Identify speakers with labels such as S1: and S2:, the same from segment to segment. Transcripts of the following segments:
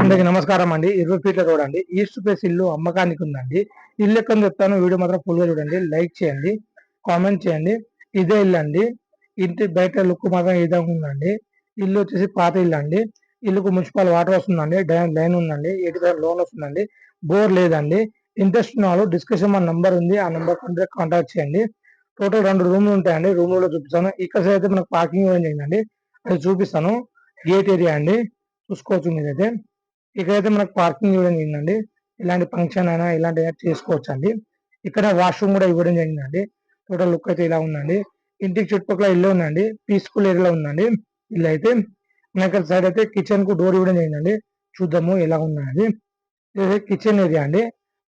S1: అందరికి నమస్కారం అండి. ఇరవై ఫీట్ల రోడ్ అండి ఈస్ట్ ప్లేస్ ఇల్లు అమ్మకానికి ఉందండి. ఇల్లు ఎక్కడ చెప్తాను. వీడియో మాత్రం ఫుల్గా చూడండి. లైక్ చేయండి. కామెంట్ చేయండి. ఇదే ఇల్లు అండి. ఇంటి బయట లుక్ మాత్రం ఈ విధంగా ఉందండి. ఇల్లు వచ్చేసి పాత ఇల్లు అండి. ఇల్లుకు మున్సిపల్ వాటర్ వస్తుందండి. డైన్ లైన్ ఉందండి. ఎయిటీ థౌసండ్ లోన్ వస్తుందండి. బోర్ లేదండి. ఇంట్రెస్ట్ ఉన్న వాళ్ళు డిస్కషన్ మన నంబర్ ఉంది. ఆ నంబర్ కాంటాక్ట్ చేయండి. టోటల్ రెండు రూమ్లు ఉంటాయండి. రూమ్లో చూపిస్తాను. ఇక్కడ అయితే మనకు పార్కింగ్ అయిందండి అది చూపిస్తాను. గేట్ ఏరియా అండి. చూసుకోవచ్చు మీరైతే ఇక్కడైతే మనకు పార్కింగ్ ఇవ్వడం జరిగిందండి. ఇలాంటి ఫంక్షన్ అయినా ఇలాంటి చేసుకోవచ్చు అండి ఇక్కడ వాష్రూమ్ కూడా ఇవ్వడం జరిగిందండి. టోటల్ లుక్ అయితే ఇలా ఉందండి. ఇంటికి చుట్టుపక్కల ఇల్లు ఉందండి. పీస్ఫుల్ ఏరియాలో ఉందండి. ఇల్లు అయితే. మనకి సైడ్ అయితే కిచెన్కు డోర్ ఇవ్వడం జరిగిందండి. చూద్దాము ఎలా ఉన్నది ఇది కిచెన్ ఏరియా అండి.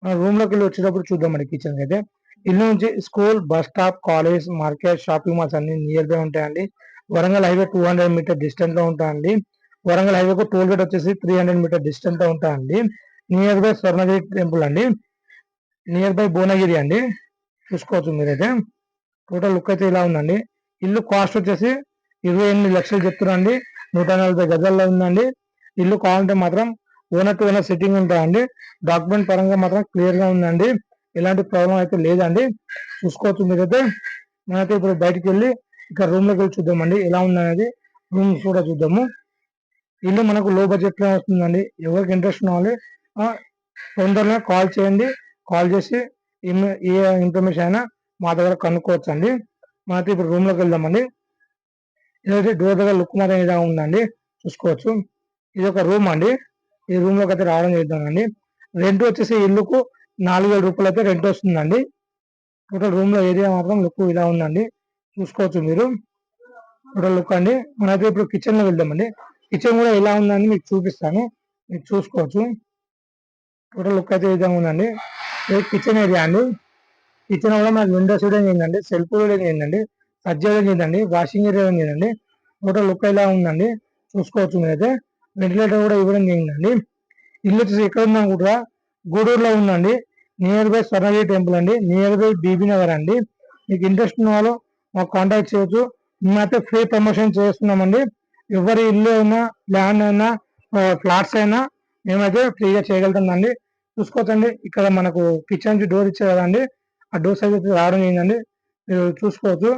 S1: మన రూమ్లోకి వెళ్ళి వచ్చేటప్పుడు చూద్దామండి కిచెన్ అయితే. ఇల్లు నుంచి school bus stop college market shopping malls అన్ని నియర్ బై ఉంటాయండి. Warangal highway two hundred metre డిస్టెన్స్లో ఉంటాయండి వరంగల్ హైవేకు టోల్ గేట్ వచ్చేసి త్రీ హండ్రెడ్ మీటర్ డిస్టెన్స్లో ఉంటాయండి నియర్ బై స్వర్ణగిరి టెంపుల్ అండి. నియర్ బై భువనగిరి అండి. చూసుకోవచ్చు మీరైతే. టోటల్ లుక్ అయితే ఇలా ఉందండి. ఇల్లు కాస్ట్ వచ్చేసి ఇరవై ఎనిమిది లక్షలు చెప్తున్నారండి నూట నలభై గజాల్లో ఉందండి. ఇల్లు కావాలంటే మాత్రం ఓనర్ టు ఓనర్ సిట్టింగ్ ఉంటాయండి డాక్యుమెంట్ పరంగా మాత్రం క్లియర్గా ఉందండి. ఎలాంటి ప్రాబ్లం అయితే లేదండి. చూసుకోవచ్చు మీరైతే. మనైతే ఇప్పుడు బయటికి వెళ్ళి ఇక్కడ రూమ్లోకి వెళ్ళి చూద్దామండి. ఎలా ఉందనేది రూమ్ కూడా చూద్దాము. ఇల్లు మనకు లో బడ్జెట్లో వస్తుందండి. ఎవరికి ఇంట్రెస్ట్ ఉన్నవాళ్ళు తొందరగా కాల్ చేయండి. కాల్ చేసి ఏ ఇన్ఫర్మేషన్ అయినా మా దగ్గర కనుక్కోవచ్చు అండి మనకి ఇప్పుడు రూమ్లోకి వెళ్దామండి. ఇదైతే డోర్ దగ్గర లుక్ మాత్రం ఇలా ఉందండి. చూసుకోవచ్చు. ఇది ఒక రూమ్ అండి. ఈ రూమ్లోకి అయితే రావడం చేద్దామండి. రెంట్ వచ్చేసి ఇల్లుకు నాలుగు వేల రూపాయలు అయితే రెంట్ వస్తుందండి. టోటల్ రూమ్లో ఏరియా మాత్రం లుక్ ఇలా ఉందండి. చూసుకోవచ్చు మీరు. టోటల్ లుక్ అండి. మనైతే ఇప్పుడు కిచెన్లో వెళ్దామండి. కిచెన్ కూడా ఎలా ఉందని మీకు చూపిస్తాను. మీరు చూసుకోవచ్చు. టోటల్ లుక్ అయితే విధంగా ఉందండి. కిచెన్ ఏరియా అండి? కిచెన్ కూడా మనకి విండోస్ కూడా చేయండి సెల్ఫ్ కూడా ఏంటండి సజ్జేయడం చేయండి వాషింగ్ ఏరియా చేయండి టోటల్ లుక్ ఎలా ఉందండి? చూసుకోవచ్చు మీరైతే. వెంటిలేటర్ కూడా ఇవ్వడం చేయండి ఇల్లు వచ్చేసి ఎక్కడ ఉన్నా కూడా గూడూరులో ఉందండి. నియర్ బై స్వర్ణగిరి టెంపుల్ అండి. నియర్ బై బీబీ నగర్ అండి. మీకు ఇంట్రెస్ట్ ఉన్న వాళ్ళు మాకు కాంటాక్ట్ చేయొచ్చు. మేమైతే ఫ్రీ ప్రమోషన్ చేస్తున్నామండి. ఎవరి ఇల్లు అయినా ల్యాండ్ అయినా ఫ్లాట్స్ అయినా మేమైతే ఫ్రీగా చేయగలుగుతుందండి చూసుకోవచ్చండి. ఇక్కడ మనకు కిచెన్ నుంచి డోర్ ఇచ్చే కదండి. ఆ డోర్ సైజ్ అయితే రావడం ఏంటండి మీరు చూసుకోవచ్చు.